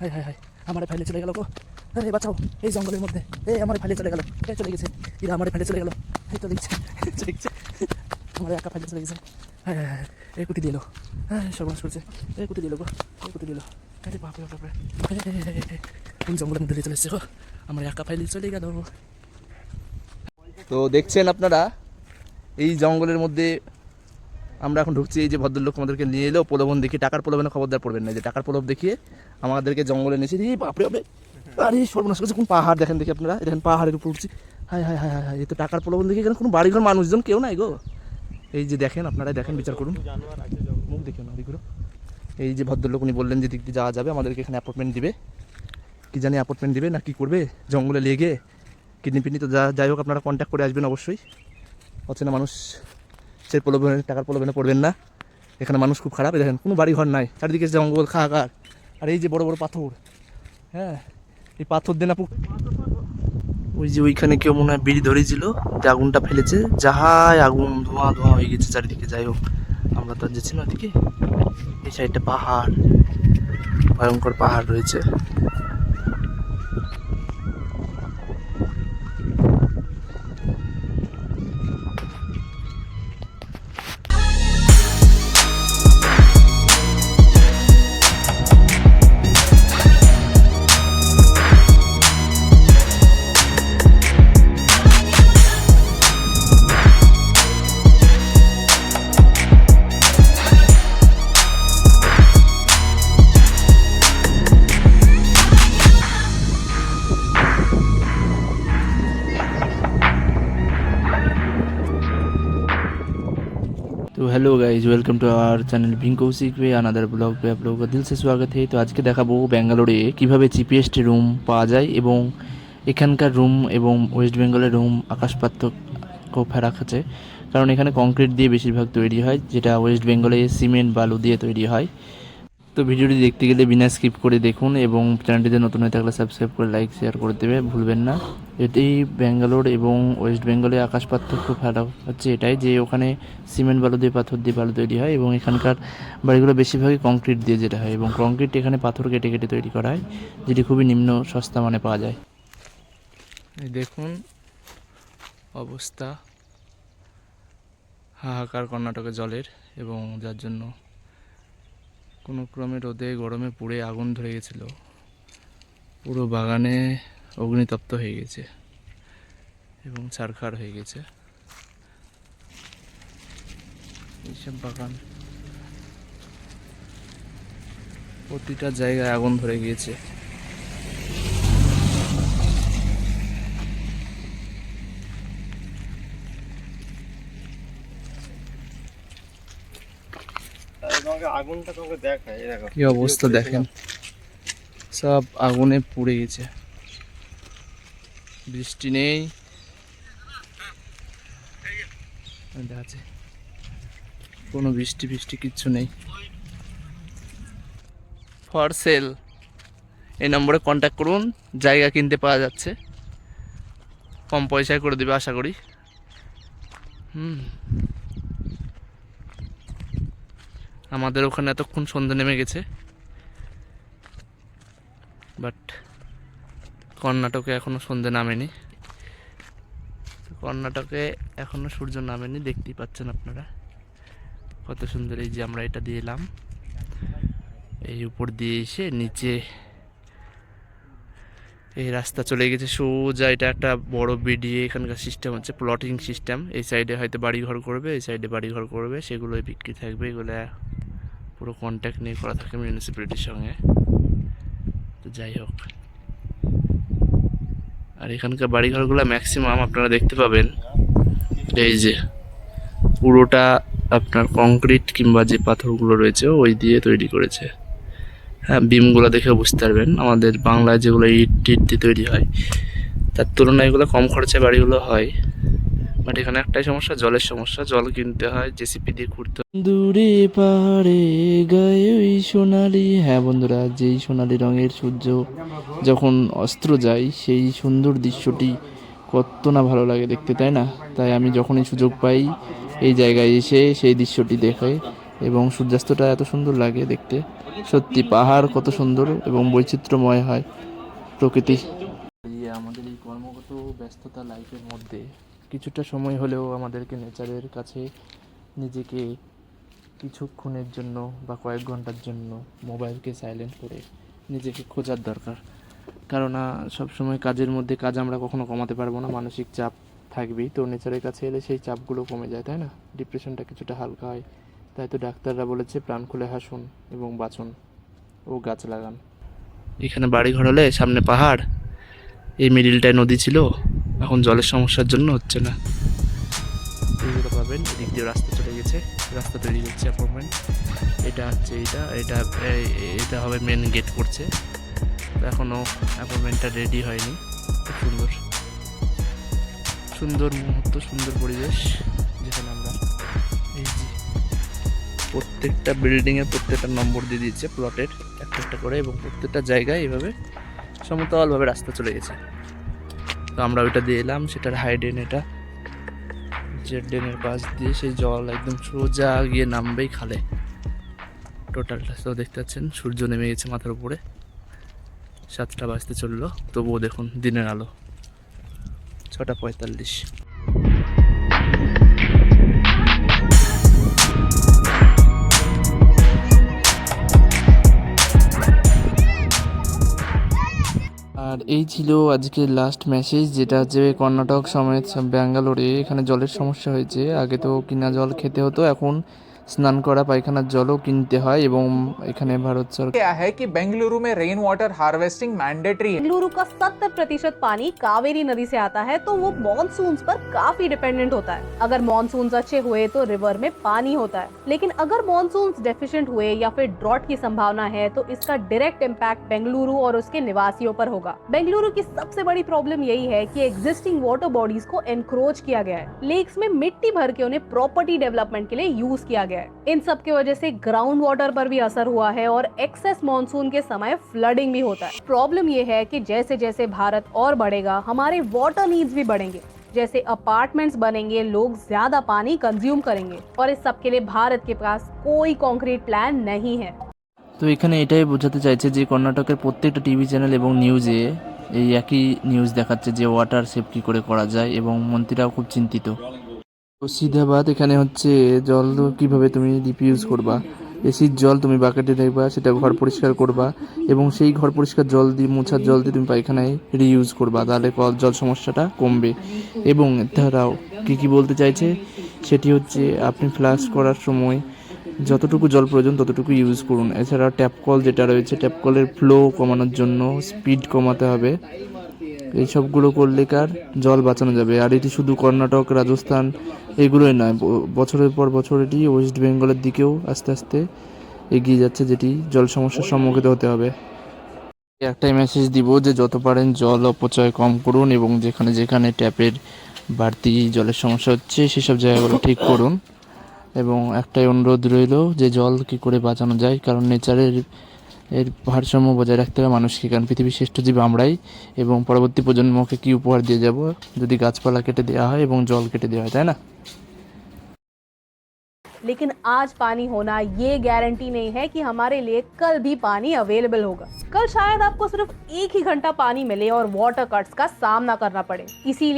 High hi high, আমার ফাইলে চলে গেল গো। আরে, বাঁচাও, এই জঙ্গলের মধ্যে। এই, আমার ফাইলে চলে গেল। এই চলে গেছে। এরা আমার ফাইলে চলে গেল। এই চলে গেছে চলে গেছে আমার একা ফাইলে চলে গেছে। হ্যাঁ হ্যাঁ হ্যাঁ এই কুটি দিল হ্যাঁ সর্বনাশ করছে। এই কুটি দিল গো, এই কুটি দিল আরে বাপরে বাপরে। এই জঙ্গলের মধ্যে চলে এসছে গো। আমার একা ফাইলে চলে গেল। তো দেখছেন আপনারা, এই জঙ্গলের মধ্যে আমরা এখন ঢুকছি এই যে ভদ্রলোক আমাদেরকে নিয়ে এলো, প্রলোভন দেখিয়ে, টাকার প্রলোভনে খবরদার পড়বেন না। যে টাকার প্রলোভ দেখিয়ে আমাদেরকে জঙ্গলে নিয়েছে এই বাপরে বাপরে। আরে, সর্বনাশ করছে। কোন পাহাড় দেখেন দেখি আপনারা। দেখেন, পাহাড়ের উপর উঠছি। Hi hi hi hi hi এই তো টাকার প্রলোভন দেখি এখানে কোনো বাড়িঘর মানুষজন কেউ নাই গো। এই যে দেখেন আপনারা দেখেন, বিচার করুন। মুখ দেখেন না এই যে ভদ্রলোক, উনি বললেন যে দিক দিয়ে যাওয়া যাবে। আমাদেরকে এখানে অ্যাপয়েন্টমেন্ট দিবে। কি জানি অ্যাপয়েন্টমেন্ট দিবে না কি করবে? জঙ্গলে লেগে। কিডনি পিডনি তো যা, যাই হোক, আপনারা কন্ট্যাক্ট করে আসবেন অবশ্যই। অচেনা মানুষ। সে প্রলোভনে, টাকার প্রলোভনে পড়বেন না। এখানে মানুষ খুব খারাপ। দেখেন, কোনো বাড়ি ঘর নাই। চারিদিকে জঙ্গল খাগার আর এই যে বড় বড় পাথর হ্যাঁ? এই পাথর দেন আপু ওই যে ওইখানে কেউ মনে হয় বিড়ি ধরেছিল। যে আগুনটা ফেলেছে। যাহাই আগুন, ধোঁয়া ধোঁয়া হয়ে গেছে চারিদিকে। যাই হোক, আমরা তো যাচ্ছি না ওদিকে। এই সাইডটা পাহাড়। ভয়ঙ্কর পাহাড় রয়েছে। hello guys welcome to our channel ভিং Kaushik way another blog पे आप लोगों का दिल से स्वागत है তো আজকে দেখাবো ব্যাঙ্গালোরে কিভাবে চিপিয়েস্ট রুম পাওয়া যায় এবং এখানকার রুম এবং ওয়েস্ট বেঙ্গলের রুম আকাশ পার্থক্য ফেরাক আছে কারণ এখানে কংক্রিট দিয়ে বেশিরভাগ তৈরি হয় যেটা ওয়েস্ট বেঙ্গলে সিমেন্ট বালু দিয়ে তৈরি হয় তো ভিডিওটি দেখতে গেলে বিনা স্কিপ করে দেখুন এবং চ্যানেলটিতে নতুন হয়ে থাকলে সাবস্ক্রাইব করে লাইক শেয়ার করে দেবে, ভুলবেন না। এটি ব্যাঙ্গালোর এবং ওয়েস্ট বেঙ্গলে আকাশ পার্থক্য ফেলা হচ্ছে এটাই যে ওখানে সিমেন্ট বালু দিয়ে পাথর দিয়ে বালু তৈরি হয় এবং এখানকার বাড়িগুলো বেশিরভাগই কংক্রিট দিয়ে যেটা হয় এবং কংক্রিট এখানে পাথর কেটে কেটে তৈরি করা হয়, যেটি খুবই নিম্ন সস্তা মানে পাওয়া যায়। দেখুন অবস্থা। হাহাকার কর্ণাটকে জলের এবং যার জন্য কোনো ক্রমে রোদে, গরমে পুড়ে আগুন ধরে গেছিল। পুরো বাগানে অগ্নিতপ্ত হয়ে গেছে এবং ছারখার হয়ে গেছে। এইসব বাগান প্রতিটা জায়গায় আগুন ধরে গিয়েছে তোমাকে আগুনটা তোমাকে দেখায় এই দেখো। কি অবস্থা দেখেন। সব আগুনে পুড়ে গেছে। বৃষ্টি নেই। কোনো বৃষ্টি ফিষ্টি কিচ্ছু নেই। For sale. এই নম্বরে কন্ট্যাক্ট করুন। জায়গা কিনতে পাওয়া যাচ্ছে। কম পয়সায় করে দেবে আশা করি। হুম। আমাদের ওখানে এতক্ষণ সন্ধে নেমে গেছে। বাট কর্ণাটকে এখনও সন্ধে নামেনি। কর্ণাটকে এখনও সূর্য নামেনি, দেখতেই পাচ্ছেন আপনারা। কত সুন্দর এই যে আমরা এটা দিয়ে এলাম। এই উপর দিয়ে এসে নিচে এই রাস্তা চলে গেছে। সোজা এটা একটা বড় বিডিএ এখানকার সিস্টেম হচ্ছে প্লটিং সিস্টেম এই সাইডে হয়তো বাড়ি ঘর করবে, এই সাইডে বাড়ি ঘর করবে, সেগুলোই বিক্রি থাকবে। এগুলো পুরো কন্ট্যাক্ট নিয়ে করা থাকে মিউনিসিপ্যালিটির সঙ্গে। তো যাই হোক। আর এখানকার বাড়িঘরগুলো ম্যাক্সিমাম আপনারা দেখতে পাবেন। এই যে, পুরোটা আপনার কংক্রিট কিংবা যে পাথরগুলো রয়েছে, ওই দিয়ে তৈরি করেছে। হ্যাঁ বিমগুলো দেখে বুঝতে পারবেন। আমাদের বাংলায় যেগুলো ইট টিট দিয়ে তৈরি হয়, তার তুলনায় এগুলো কম খরচে বাড়িগুলো হয়। বাট এখানে একটাই সমস্যা জলের সমস্যা। জল কিনতে হয় জেসিপি দিয়ে খুঁড়তে দূরে পাহাড়ে গায়ে ওই সোনালি হ্যাঁ বন্ধুরা যেই সোনালি রঙের সূর্য যখন অস্ত্র যায় সেই সুন্দর দৃশ্যটি কত না ভালো লাগে দেখতে তাই না? তাই আমি যখনই সুযোগ পাই এই জায়গায় এসে সেই দৃশ্যটি দেখে এবং সূর্যাস্তটা এত সুন্দর লাগে দেখতে। সত্যি পাহাড় কত সুন্দর এবং বৈচিত্র্যময় হয় প্রকৃতি আমাদের এই কর্মগত ব্যস্ততা লাইফের মধ্যে কিছুটা সময় হলেও আমাদেরকে নেচারের কাছে নিজেকে কিছুক্ষণের জন্য বা কয়েক ঘণ্টার জন্য মোবাইলকে সাইলেন্ট করে নিজেকে খোঁজার দরকার। কারণ সবসময় কাজের মধ্যে কাজ আমরা কখনো কমাতে পারব না, মানসিক চাপ থাকবেই। তো নেচারের কাছে এলে সেই চাপগুলো কমে যায়, তাই না? ডিপ্রেশনটা কিছুটা হালকা হয়। তাই তো ডাক্তাররা বলেছে, প্রাণ খুলে হাসুন এবং বাঁচুন ও গাছ লাগান। এখানে বাড়ি ঘর হলে সামনে পাহাড়, এই মিডিলটায় নদী ছিল। এখন জলের সমস্যার জন্য হচ্ছে না। এইগুলো পাবেন, এদিক দিয়ে রাস্তা চলে গেছে। রাস্তা তৈরি হচ্ছে অ্যাপার্টমেন্ট এটা হচ্ছে এটা, এই- এটা হবে মেন গেট করছে এখনও অ্যাপার্টমেন্টটা রেডি হয়নি। খুব সুন্দর। সুন্দর মুহূর্ত, সুন্দর পরিবেশ যেখানে আমরা এই যে প্রত্যেকটা বিল্ডিংয়ে প্রত্যেকটা নম্বর দিয়ে দিয়েছে প্লটের একটা একটা করে এবং প্রত্যেকটা জায়গায় এভাবে সমতলভাবে রাস্তা চলে গেছে। তো আমরা ওইটা দিয়ে এলাম, সেটার হাইডেন এটা। যে ড্রেনের পাশ দিয়ে সেই জল একদম সোজা গিয়ে নামবেই খালে। টোটালটা তো দেখতে পাচ্ছেন, সূর্য নেমে গেছে মাথার উপরে। সাতটা বাজতে চলল, তবুও দেখুন দিনের আলো। ছটা পঁয়তাল্লিশ। আর এই ছিল আজকের লাস্ট মেসেজ যেটা হচ্ছে কর্ণাটক সমেত ব্যাঙ্গালোরে এখানে জলের সমস্যা হয়েছে। আগে তো কিনা জল খেতে হতো, এখন স্নান করা পায়খানার জলও কিনতে হয় এবং এখানে ভারত সরকার क्या है कि बेंगलुरु में रेन वाटर हार्वेस्टिंग मैंडेटरी है बेंगलुरु का 70 प्रतिशत पानी कावेरी नदी से आता है तो वो मॉनसून पर काफी डिपेंडेंट होता है अगर मॉनसून अच्छे हुए तो रिवर में पानी होता है लेकिन अगर मॉनसून डेफिशिएंट हुए या फिर ड्रॉट की संभावना है तो इसका डायरेक्ट इम्पैक्ट बेंगलुरु और उसके निवासियों पर होगा बेंगलुरु की सबसे बड़ी प्रॉब्लम यही है कि एग्जिस्टिंग वाटर बॉडीज को एनक्रोच किया गया है लेक्स में मिट्टी भर के उन्हें प्रॉपर्टी डेवलपमेंट के लिए यूज किया गया है इन सब की वजह से ग्राउंड वाटर पर भी असर हुआ है और एक्सेस मॉनसून के समय फ्लडिंग भी होता है प्रॉब्लम ये है कि जैसे जैसे भारत और बढ़ेगा हमारे वाटर नीड्स भी बढ़ेंगे जैसे अपार्टमेंट्स बनेंगे लोग ज्यादा पानी कंज्यूम करेंगे और इस सब के लिए भारत के पास कोई कॉन्क्रीट प्लान नहीं है তো এখানে এটাই বোঝাতে চাইছে যে কর্ণাটকের প্রত্যেকটা টিভি চ্যানেল এবং নিউজে এই একই নিউজ দেখাচ্ছে যে ওয়াটার সেভ কী করে করা যায় এবং মন্ত্রীরাও খুব চিন্তিত মুর্শিদাবাদ, এখানে হচ্ছে জল কীভাবে তুমি ডিপ ইউজ করবা? এসির জল তুমি বাকেটে দেখবা সেটা ঘর পরিষ্কার করবা এবং সেই ঘর পরিষ্কার জল দিয়ে, মোছার জল দিয়ে তুমি পায়খানায় রিইউজ করবা, তাহলে কল জল সমস্যাটা কমবে। এবং তারাও কী কী বলতে চাইছে? সেটি হচ্ছে আপনি ফ্লাশ করার সময় যতটুকু জল প্রয়োজন ততটুকু ইউজ করুন। এছাড়া ট্যাপ কল যেটা রয়েছে ট্যাপ কলের ফ্লো কমানোর জন্য স্পিড কমাতে হবে। এইসবগুলো করলে কার জল বাঁচানো যাবে? আর এটি শুধু কর্ণাটক, রাজস্থান, এগুলোই নয় বছরের পর বছর এটি ওয়েস্ট বেঙ্গলের দিকেও আস্তে আস্তে এগিয়ে যাচ্ছে, যেটি জল সমস্যার সম্মুখীন হতে হবে। একটাই মেসেজ দিব যে, যত পারেন জল অপচয় কম করুন এবং যেখানে যেখানে ট্যাপের বাড়তি জলের সমস্যা হচ্ছে, সেসব জায়গাগুলো ঠিক করুন। এবং একটাই অনুরোধ রইল যে, জল কী করে বাঁচানো যায়? কারণ নেচারের এর ভারসাম্য বজায় রাখতে হবে মানুষকে কারণ পৃথিবীর শ্রেষ্ঠ জীব আমরাই এবং পরবর্তী প্রজন্মকে কী উপহার দিয়ে যাব যদি গাছপালা কেটে দেওয়া হয় এবং জল কেটে দেওয়া হয় তাই না लेकिन आज पानी होना ये गारंटी नहीं है कि हमारे लिए कल भी पानी अवेलेबल होगा कल शायद आपको सिर्फ एक ही घंटा पानी मिले और वाटर कट्स का सामना करना पड़े इसीलिए